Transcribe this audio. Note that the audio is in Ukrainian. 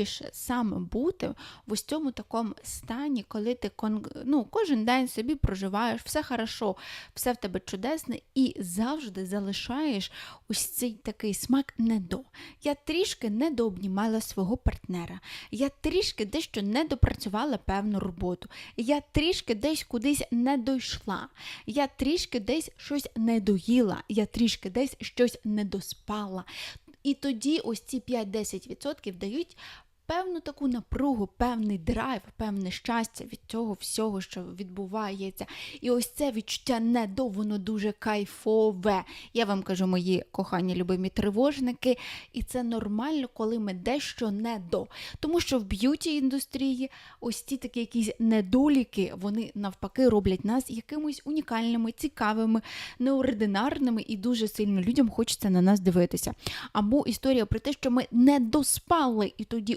найкайфовіше саме бути в ось цьому такому стані, коли ти ну, кожен день собі проживаєш, все хорошо, все в тебе чудесне, і завжди залишаєш ось цей такий смак недо. Я трішки недообнімала свого партнера, я трішки дещо не допрацювала певну роботу, я трішки десь кудись не дійшла, я трішки десь щось не доїла, я трішки десь щось не доспала. І тоді ось ці 5-10% дають певну таку напругу, певний драйв, певне щастя від цього всього, що відбувається. І ось це відчуття недо, воно дуже кайфове. Я вам кажу, мої кохані любимі тривожники, і це нормально, коли ми дещо не до. Тому що в б'юті індустрії ось ці такі якісь недоліки, вони навпаки роблять нас якимось унікальними, цікавими, неординарними, і дуже сильно людям хочеться на нас дивитися. Або історія про те, що ми не доспали, і тоді